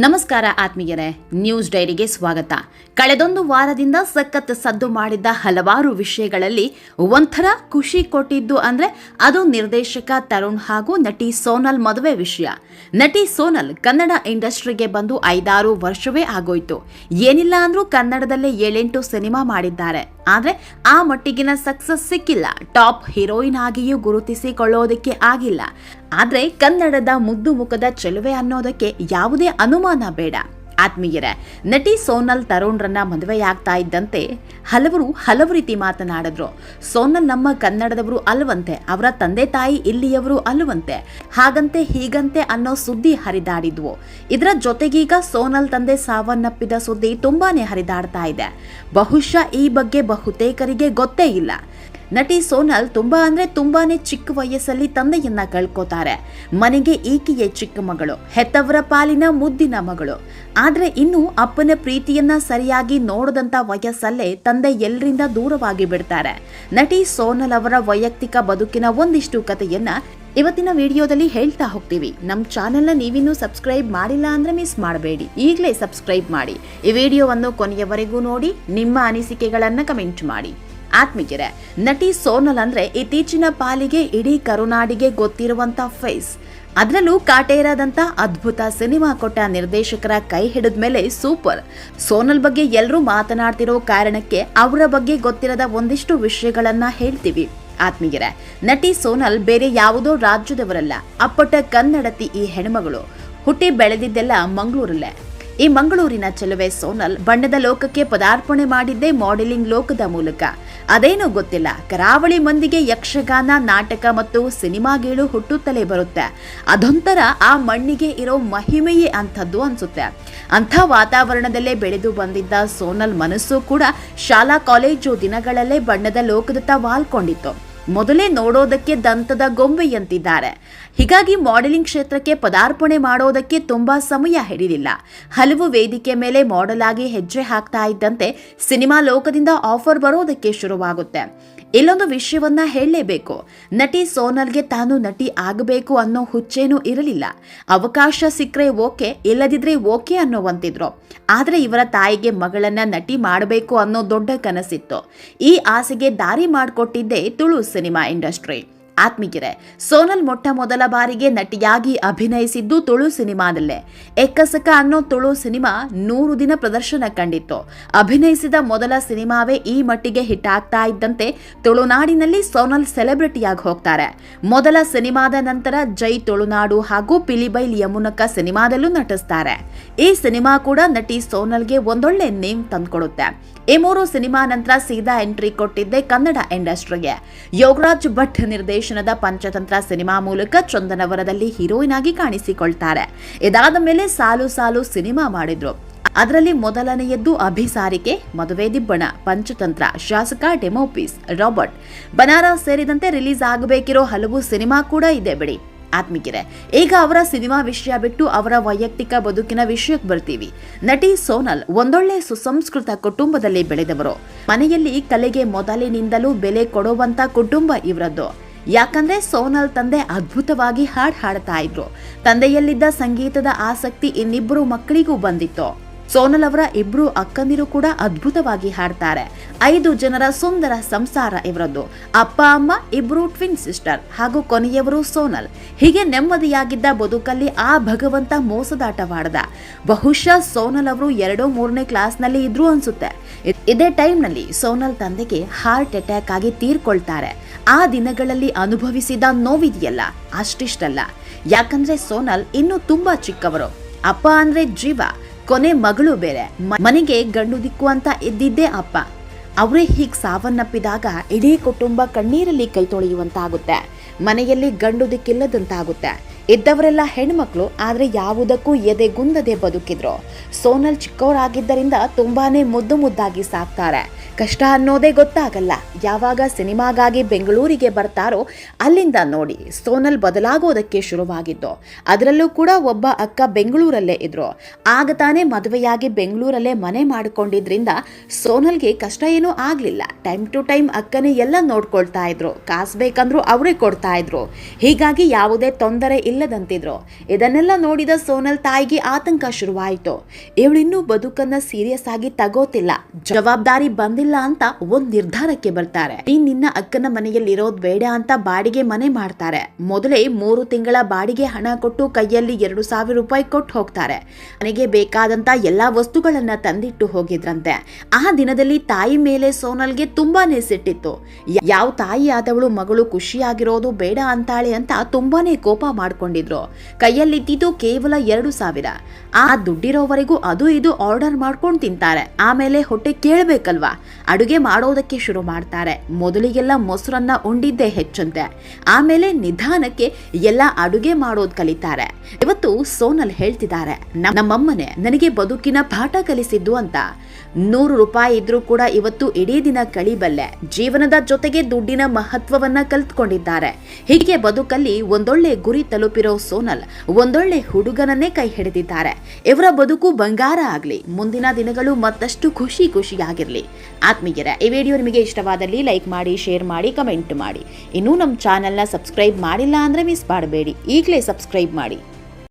ನಮಸ್ಕಾರ ಆತ್ಮೀಯರೇ, ನ್ಯೂಸ್ ಡೈರಿಗೆ ಸ್ವಾಗತ. ಕಳೆದೊಂದು ವಾರದಿಂದ ಸಖತ್ ಸದ್ದು ಮಾಡಿದ್ದ ಹಲವಾರು ವಿಷಯಗಳಲ್ಲಿ ಒಂಥರ ಖುಷಿ ಕೊಟ್ಟಿದ್ದು ಅಂದ್ರೆ ಅದು ನಿರ್ದೇಶಕ ತರುಣ್ ಹಾಗೂ ನಟಿ ಸೋನಲ್ ಮದುವೆ ವಿಷಯ. ನಟಿ ಸೋನಲ್ ಕನ್ನಡ ಇಂಡಸ್ಟ್ರಿಗೆ ಬಂದು ಐದಾರು ವರ್ಷವೇ ಆಗೋಯ್ತು. ಏನಿಲ್ಲ ಅಂದ್ರೂ ಕನ್ನಡದಲ್ಲೇ ಏಳೆಂಟು ಸಿನಿಮಾ ಮಾಡಿದ್ದಾರೆ. ಆದ್ರೆ ಆ ಮಟ್ಟಿಗಿನ ಸಕ್ಸಸ್ ಸಿಕ್ಕಿಲ್ಲ. ಟಾಪ್ ಹೀರೋಯಿನ್ ಆಗಿಯೂ ಗುರುತಿಸಿಕೊಳ್ಳೋದಕ್ಕೆ ಆಗಿಲ್ಲ. ಆದರೆ ಕನ್ನಡದ ಮುದ್ದು ಮುಖದ ಚೆಲುವೆ ಅನ್ನೋದಕ್ಕೆ ಯಾವುದೇ ಅನುಮಾನ ಬೇಡ. ಆತ್ಮೀಯರೇ, ನಟಿ ಸೋನಲ್ ತರುಣ್ರನ್ನ ಮದುವೆಯಾಗ್ತಾ ಇದ್ದಂತೆ ಹಲವರು ಹಲವು ರೀತಿ ಮಾತನಾಡಿದ್ರು. ಸೋನಲ್ ನಮ್ಮ ಕನ್ನಡದವರು ಅಲ್ವಂತೆ, ಅವರ ತಂದೆ ತಾಯಿ ಇಲ್ಲಿಯವರು ಅಲ್ವಂತೆ, ಹಾಗಂತೆ ಹೀಗಂತೆ ಅನ್ನೋ ಸುದ್ದಿ ಹರಿದಾಡಿದ್ವು. ಇದರ ಜೊತೆಗೀಗ ಸೋನಲ್ ತಂದೆ ಸಾವನ್ನಪ್ಪಿದ ಸುದ್ದಿ ತುಂಬಾನೇ ಹರಿದಾಡ್ತಾ ಇದೆ. ಬಹುಶಃ ಈ ಬಗ್ಗೆ ಬಹುತೇಕರಿಗೆ ಗೊತ್ತೇ ಇಲ್ಲ. ನಟಿ ಸೋನಲ್ ತುಂಬಾ ಅಂದ್ರೆ ತುಂಬಾನೇ ಚಿಕ್ಕ ವಯಸ್ಸಲ್ಲಿ ತಂದೆಯನ್ನ ಕಳ್ಕೋತಾರೆ. ಮನೆಗೆ ಈಕೆಯೇ ಚಿಕ್ಕ ಮಗಳು, ಹೆತ್ತವರ ಪಾಲಿನ ಮುದ್ದಿನ ಮಗಳು. ಆದ್ರೆ ಇನ್ನು ಅಪ್ಪನ ಪ್ರೀತಿಯನ್ನ ಸರಿಯಾಗಿ ನೋಡದಂತ ವಯಸ್ಸಲ್ಲೇ ತಂದೆ ಎಲ್ಲರಿಂದ ದೂರವಾಗಿ ಬಿಡ್ತಾರೆ. ನಟಿ ಸೋನಲ್ ಅವರ ವೈಯಕ್ತಿಕ ಬದುಕಿನ ಒಂದಿಷ್ಟು ಕಥೆಯನ್ನ ಇವತ್ತಿನ ವಿಡಿಯೋದಲ್ಲಿ ಹೇಳ್ತಾ ಹೋಗ್ತೀವಿ. ನಮ್ಮ ಚಾನೆಲ್ನ ನೀವಿನ್ನೂ ಸಬ್ಸ್ಕ್ರೈಬ್ ಮಾಡಿಲ್ಲ ಅಂದ್ರೆ ಮಿಸ್ ಮಾಡಬೇಡಿ. ಈಗಲೇ ಸಬ್ಸ್ಕ್ರೈಬ್ ಮಾಡಿ. ಈ ವಿಡಿಯೋವನ್ನು ಕೊನೆಯವರೆಗೂ ನೋಡಿ, ನಿಮ್ಮ ಅನಿಸಿಕೆಗಳನ್ನು ಕಮೆಂಟ್ ಮಾಡಿ. ಆತ್ಮೀಯರೇ, ನಟಿ ಸೋನಲ್ ಅಂದ್ರೆ ಇತ್ತೀಚಿನ ಪಾಲಿಗೆ ಇಡೀ ಕರುನಾಡಿಗೆ ಗೊತ್ತಿರುವಂತ ಫೇಸ್. ಅದರಲ್ಲೂ ಕಾಟೇರಾದಂತ ಅದ್ಭುತ ಸಿನಿಮಾ ಕೊಟ್ಟ ನಿರ್ದೇಶಕರ ಕೈ ಹಿಡಿದ ಮೇಲೆ ಸೂಪರ್. ಸೋನಲ್ ಬಗ್ಗೆ ಎಲ್ಲರೂ ಮಾತನಾಡ್ತಿರೋ ಕಾರಣಕ್ಕೆ ಅವರ ಬಗ್ಗೆ ಗೊತ್ತಿರದ ಒಂದಿಷ್ಟು ವಿಷಯಗಳನ್ನ ಹೇಳ್ತೀವಿ. ಆತ್ಮೀಯರೇ, ನಟಿ ಸೋನಲ್ ಬೇರೆ ಯಾವುದೋ ರಾಜ್ಯದವರಲ್ಲ, ಅಪ್ಪಟ ಕನ್ನಡತಿ ಈ ಹೆಣ್ಮಗಳು. ಹುಟ್ಟಿ ಬೆಳೆದಿದ್ದೆಲ್ಲ ಮಂಗಳೂರಲ್ಲೇ. ಈ ಮಂಗಳೂರಿನ ಚೆಲುವೆ ಸೋನಲ್ ಬಣ್ಣದ ಲೋಕಕ್ಕೆ ಪದಾರ್ಪಣೆ ಮಾಡಿದ್ದೇ ಮಾಡೆಲಿಂಗ್ ಲೋಕದ ಮೂಲಕ. ಅದೇನೋ ಗೊತ್ತಿಲ್ಲ. ಕರಾವಳಿ ಮಂದಿಗೆ ಯಕ್ಷಗಾನ, ನಾಟಕ ಮತ್ತು ಸಿನಿಮಾಗೇಳು ಹುಟ್ಟುತ್ತಲೇ ಬರುತ್ತೆ. ಅದೊಂಥರ ಆ ಮಣ್ಣಿಗೆ ಇರೋ ಮಹಿಮೆಯೇ ಅಂಥದ್ದು ಅನ್ಸುತ್ತೆ. ಅಂಥ ವಾತಾವರಣದಲ್ಲೇ ಬೆಳೆದು ಬಂದಿದ್ದ ಸೋನಲ್ ಮನಸ್ಸು ಕೂಡ ಶಾಲಾ ಕಾಲೇಜು ದಿನಗಳಲ್ಲೇ ಬಣ್ಣದ ಲೋಕದತ್ತ ವಾಲ್ಕೊಂಡಿತ್ತು. ಮೊದಲೇ ನೋಡೋದಕ್ಕೆ ದಂತದ ಗೊಂಬೆಯಂತಿದ್ದಾರೆ ಹೀಗಾಗಿ ಮಾಡೆಲಿಂಗ್ ಕ್ಷೇತ್ರಕ್ಕೆ ಪದಾರ್ಪಣೆ ಮಾಡೋದಕ್ಕೆ ತುಂಬಾ ಸಮಯ ಹಿಡಿದಿಲ್ಲ. ಹಲವು ವೇದಿಕೆ ಮೇಲೆ ಮಾಡೆಲ್ ಆಗಿ ಹೆಜ್ಜೆ ಹಾಕ್ತಾ ಇದ್ದಂತೆ ಸಿನಿಮಾ ಲೋಕದಿಂದ ಆಫರ್ ಬರೋದಕ್ಕೆ ಶುರುವಾಗುತ್ತೆ. ಇಲ್ಲೊಂದು ವಿಷಯವನ್ನ ಹೇಳಲೇಬೇಕು. ನಟಿ ಸೋನಲ್ಗೆ ತಾನು ನಟಿ ಆಗಬೇಕು ಅನ್ನೋ ಹುಚ್ಚೇನೂ ಇರಲಿಲ್ಲ. ಅವಕಾಶ ಸಿಕ್ಕರೆ ಓಕೆ, ಇಲ್ಲದಿದ್ರೆ ಓಕೆ ಅನ್ನೋವಂತಿದ್ರು. ಆದರೆ ಇವರ ತಾಯಿಗೆ ಮಗಳನ್ನ ನಟಿ ಮಾಡಬೇಕು ಅನ್ನೋ ದೊಡ್ಡ ಕನಸಿತ್ತು. ಈ ಆಸೆಗೆ ದಾರಿ ಮಾಡಿಕೊಟ್ಟಿದ್ದೇ ತುಳು ಸಿನಿಮಾ ಇಂಡಸ್ಟ್ರಿ. ಆತ್ಮೀಯರೇ, ಸೋನಲ್ ಮೊಟ್ಟ ಮೊದಲ ಬಾರಿಗೆ ನಟಿಯಾಗಿ ಅಭಿನಯಿಸಿದ್ದು ತುಳು ಸಿನಿಮಾದಲ್ಲೇ. ಎಕ್ಕಸಕ ಅನ್ನೋ ತುಳು ಸಿನಿಮಾ ನೂರು ದಿನ ಪ್ರದರ್ಶನ ಕಂಡಿತ್ತು. ಅಭಿನಯಿಸಿದ ಮೊದಲ ಸಿನಿಮಾವೇ ಈ ಮಟ್ಟಿಗೆ ಹಿಟ್ ಆಗ್ತಾ ಇದ್ದಂತೆ ತುಳುನಾಡಿನಲ್ಲಿ ಸೋನಲ್ ಸೆಲೆಬ್ರಿಟಿಯಾಗಿ ಹೋಗ್ತಾರೆ. ಮೊದಲ ಸಿನಿಮಾದ ನಂತರ ಜೈ ತುಳುನಾಡು ಹಾಗೂ ಪಿಲಿಬೈಲ್ ಯಮುನಕ ಸಿನಿಮಾದಲ್ಲೂ ನಟಿಸ್ತಾರೆ. ಈ ಸಿನಿಮಾ ಕೂಡ ನಟಿ ಸೋನಲ್ಗೆ ಒಂದೊಳ್ಳೆ ನೇಮ್ ತಂದ್ಕೊಡುತ್ತೆ. ಈ ಮೂರು ಸಿನಿಮಾ ನಂತರ ಸೀದಾ ಎಂಟ್ರಿ ಕೊಟ್ಟಿದ್ದೆ ಕನ್ನಡ ಇಂಡಸ್ಟ್ರಿಗೆ. ಯೋಗರಾಜ್ ಭಟ್ ನಿರ್ದೇಶನದ ಪಂಚತಂತ್ರ ಸಿನಿಮಾ ಮೂಲಕ ಚಂದನವರದಲ್ಲಿ ಹೀರೋಯಿನ್ ಆಗಿ ಕಾಣಿಸಿಕೊಳ್ತಾರೆ. ಇದಾದ ಮೇಲೆ ಸಾಲು ಸಾಲು ಸಿನಿಮಾ ಮಾಡಿದ್ರು. ಅದರಲ್ಲಿ ಮೊದಲನೆಯದ್ದು ಅಭಿಸಾರಿಕೆ ಮದುವೆ ದಿಬ್ಬಣ, ಪಂಚತಂತ್ರ, ಶಾಸಕ ಡೆಮೋಪೀಸ್ ರಾಬರ್ಟ್ ಬನಾರಸ್ ಸೇರಿದಂತೆ ರಿಲೀಸ್ ಆಗಬೇಕಿರೋ ಹಲವು ಸಿನಿಮಾ ಕೂಡ ಇದೆ ಬಿಡಿ. ಆತ್ಮಿಕಿರೆ, ಈಗ ಅವರ ಸಿನಿಮಾ ವಿಷಯ ಬಿಟ್ಟು ಅವರ ವೈಯಕ್ತಿಕ ಬದುಕಿನ ವಿಷಯಕ್ಕೆ ಬರ್ತೀವಿ. ನಟಿ ಸೋನಲ್ ಒಂದೊಳ್ಳೆ ಸುಸಂಸ್ಕೃತ ಕುಟುಂಬದಲ್ಲಿ ಬೆಳೆದವರು. ಮನೆಯಲ್ಲಿ ಕಲೆಗೆ ಮೊದಲಿನಿಂದಲೂ ಬೆಲೆ ಕೊಡುವಂತ ಕುಟುಂಬ ಇವರದ್ದು. ಯಾಕಂದ್ರೆ ಸೋನಲ್ ತಂದೆ ಅದ್ಭುತವಾಗಿ ಹಾಡ್ ಹಾಡ್ತಾ ಇದ್ರು. ತಂದೆಯಲ್ಲಿದ್ದ ಸಂಗೀತದ ಆಸಕ್ತಿ ಇನ್ನಿಬ್ಬರು ಮಕ್ಕಳಿಗೂ ಬಂದಿತ್ತು. ಸೋನಲ್ ಅವರ ಇಬ್ರು ಅಕ್ಕಂದಿರು ಕೂಡ ಅದ್ಭುತವಾಗಿ ಹಾಡ್ತಾರೆ. ಐದು ಜನರ ಸುಂದರ ಸಂಸಾರ ಇವರದ್ದು. ಅಪ್ಪ, ಅಮ್ಮ, ಇಬ್ರು ಟ್ವಿನ್ ಸಿಸ್ಟರ್ ಹಾಗೂ ಕೊನೆಯವರು ಸೋನಲ್. ಹೀಗೆ ನೆಮ್ಮದಿಯಾಗಿದ್ದ ಬದುಕಲ್ಲಿ ಆ ಭಗವಂತ ಮೋಸದಾಟವಾಡದ ಬಹುಶಃ ಸೋನಲ್ ಅವರು ಎರಡೋ ಮೂರನೇ ಕ್ಲಾಸ್ನಲ್ಲಿ ಇದ್ರು ಅನ್ಸುತ್ತೆ. ಇದ್- ಟೈಮ್ನಲ್ಲಿ ಸೋನಲ್ ತಂದೆಗೆ ಹಾರ್ಟ್ ಅಟ್ಯಾಕ್ ಆಗಿ ತೀರ್ಕೊಳ್ತಾರೆ. ಆ ದಿನಗಳಲ್ಲಿ ಅನುಭವಿಸಿದ ನೋವಿದೆಯಲ್ಲ, ಅಷ್ಟಿಷ್ಟಲ್ಲ. ಯಾಕಂದ್ರೆ ಸೋನಲ್ ಇನ್ನೂ ತುಂಬಾ ಚಿಕ್ಕವರು. ಅಪ್ಪ ಅಂದ್ರೆ ಜೀವ. ಕೊನೆ ಮಗಳು ಬೇರೆ. ಮನೆಗೆ ಗಂಡು ದಿಕ್ಕು ಅಂತ ಇದ್ದಿದ್ದೇ ಅಪ್ಪ. ಅವರೇ ಹೀಗೆ ಸಾವನ್ನಪ್ಪಿದಾಗ ಇಡೀ ಕುಟುಂಬ ಕಣ್ಣೀರಲ್ಲಿ ಕೈ ತೊಳೆಯುವಂತಾಗುತ್ತೆ. ಮನೆಯಲ್ಲಿ ಗಂಡು ದಿಕ್ಕಿಲ್ಲದಂತಾಗುತ್ತೆ. ಇದ್ದವರೆಲ್ಲ ಹೆಣ್ಮಕ್ಳು, ಆದ್ರೆ ಯಾವುದಕ್ಕೂ ಎದೆಗುಂದದೆ ಬದುಕಿದ್ರು. ಸೋನಲ್ ಚಿಕ್ಕವರಾಗಿದ್ದರಿಂದ ತುಂಬಾನೇ ಮುದ್ದು ಮುದ್ದಾಗಿ ಸಾಕ್ತಾರೆ. ಕಷ್ಟ ಅನ್ನೋದೇ ಗೊತ್ತಾಗಲ್ಲ. ಯಾವಾಗ ಸಿನಿಮಾಗಾಗಿ ಬೆಂಗಳೂರಿಗೆ ಬರ್ತಾರೋ ಅಲ್ಲಿಂದ ನೋಡಿ ಸೋನಲ್ ಬದಲಾಗೋದಕ್ಕೆ ಶುರುವಾಗಿದ್ದು. ಅದರಲ್ಲೂ ಕೂಡ ಒಬ್ಬ ಅಕ್ಕ ಬೆಂಗಳೂರಲ್ಲೇ ಇದ್ರು. ಆಗ ತಾನೇ ಮದುವೆಯಾಗಿ ಬೆಂಗಳೂರಲ್ಲೇ ಮನೆ ಮಾಡಿಕೊಂಡಿದ್ರಿಂದ ಸೋನಲ್ಗೆ ಕಷ್ಟ ಏನೂ ಆಗಲಿಲ್ಲ. ಟೈಮ್ ಟು ಟೈಮ್ ಅಕ್ಕನೇ ಎಲ್ಲ ನೋಡ್ಕೊಳ್ತಾ ಇದ್ರು. ಕಾಸು ಬೇಕಂದ್ರೂ ಅವರೇ ಕೊಡ್ತಾ ಇದ್ರು. ಹೀಗಾಗಿ ಯಾವುದೇ ತೊಂದರೆ ಇಲ್ಲದಂತಿದ್ರು. ಇದನ್ನೆಲ್ಲ ನೋಡಿದ ಸೋನಲ್ ತಾಯಿಗೆ ಆತಂಕ ಶುರುವಾಯಿತು. ಇವಳಿನ್ನೂ ಬದುಕನ್ನ ಸೀರಿಯಸ್ ಆಗಿ ತಗೋತಿಲ್ಲ. ಜವಾಬ್ದಾರಿ ಬಂದಿಲ್ಲ ಅಂತ ಒಂದ್ ನಿರ್ಧಾರಕ್ಕೆ ಬರ್ತಾರೆ. ನೀನ್ ನಿನ್ನ ಅಕ್ಕನ ಮನೆಯಲ್ಲಿ ಇರೋದ್ ಬೇಡ ಅಂತ ಬಾಡಿಗೆ ಮನೆ ಮಾಡ್ತಾರೆ. ಮೊದಲೇ ಮೂರು ತಿಂಗಳ ಬಾಡಿಗೆ ಹಣ ಕೊಟ್ಟು ಕೈಯಲ್ಲಿ ಎರಡು ಸಾವಿರ ರೂಪಾಯಿ ಕೊಟ್ಟು ಹೋಗ್ತಾರೆ. ಮನೆಗೆ ಬೇಕಾದಂತ ಎಲ್ಲಾ ವಸ್ತುಗಳನ್ನ ತಂದಿಟ್ಟು ಹೋಗಿದ್ರಂತೆ. ಆ ದಿನದಲ್ಲಿ ತಾಯಿ ಮೇಲೆ ಸೋನಲ್ಗೆ ತುಂಬಾನೇ ಸಿಟ್ಟಿತ್ತು. ಯಾವ ತಾಯಿ ಆದವಳು ಮಗಳು ಖುಷಿಯಾಗಿರೋದು ಬೇಡ ಅಂತಾಳೆ ಅಂತ ತುಂಬಾನೇ ಕೋಪ ಮಾಡ್ಕೊಂಡಿದ್ರು ಕೈಯಲ್ಲಿದ್ದಿದ್ದು ಕೇವಲ ಎರಡು ಸಾವಿರ. ಆ ದುಡ್ಡಿರೋವರೆಗೂ ಅದು ಇದು ಆರ್ಡರ್ ಮಾಡ್ಕೊಂಡು ತಿಂತಾರೆ. ಆಮೇಲೆ ಹೊಟ್ಟೆ ಕೇಳಬೇಕಲ್ವಾ? ಅಡುಗೆ ಮಾಡೋದಕ್ಕೆ ಶುರು ಮಾಡ್ತಾರೆ. ಮೊದಲಿಗೆಲ್ಲ ಮೊಸರನ್ನ ಉಂಡಿದ್ದೇ ಹೆಚ್ಚಂತೆ. ಆಮೇಲೆ ನಿಧಾನಕ್ಕೆ ಎಲ್ಲ ಅಡುಗೆ ಮಾಡೋದು ಕಲಿತಾರೆ. ಇವತ್ತು ಸೋನಲ್ ಹೇಳ್ತಿದ್ದಾರೆ "ನಮ್- ನಮ್ಮಮ್ಮನೆ ನನಗೆ ಬದುಕಿನ ಪಾಠ ಕಲಿಸಿದ್ದು ಅಂತ. ನೂರು ರೂಪಾಯಿ ಇದ್ರೂ ಕೂಡ ಇವತ್ತು ಇಡೀ ದಿನ ಕಳಿಬಲ್ಲೆ. ಜೀವನದ ಜೊತೆಗೆ ದುಡ್ಡಿನ ಮಹತ್ವವನ್ನ ಕಲ್ತ್ಕೊಂಡಿದ್ದಾರೆ. ಹೀಗೆ ಬದುಕಲ್ಲಿ ಒಂದೊಳ್ಳೆ ಗುರಿ ತಲುಪಿರೋ ಸೋನಲ್ ಒಂದೊಳ್ಳೆ ಹುಡುಗನನ್ನೇ ಕೈ ಹಿಡಿದಿದ್ದಾರೆ. ಇವರ ಬದುಕು ಬಂಗಾರ ಆಗ್ಲಿ, ಮುಂದಿನ ದಿನಗಳು ಮತ್ತಷ್ಟು ಖುಷಿ ಖುಷಿಯಾಗಿರ್ಲಿ. ಆತ್ಮೀಯರ, ಈ ವಿಡಿಯೋ ನಿಮಗೆ ಇಷ್ಟವಾದಲ್ಲಿ ಲೈಕ್ ಮಾಡಿ, ಶೇರ್ ಮಾಡಿ, ಕಮೆಂಟ್ ಮಾಡಿ. ಇನ್ನೂ ನಮ್ಮ ಚಾನೆಲ್ನ ಸಬ್ಸ್ಕ್ರೈಬ್ ಮಾಡಿಲ್ಲ ಅಂದ್ರೆ ಮಿಸ್ ಮಾಡಬೇಡಿ. ಈಗಲೇ ಸಬ್ಸ್ಕ್ರೈಬ್ ಮಾಡಿ.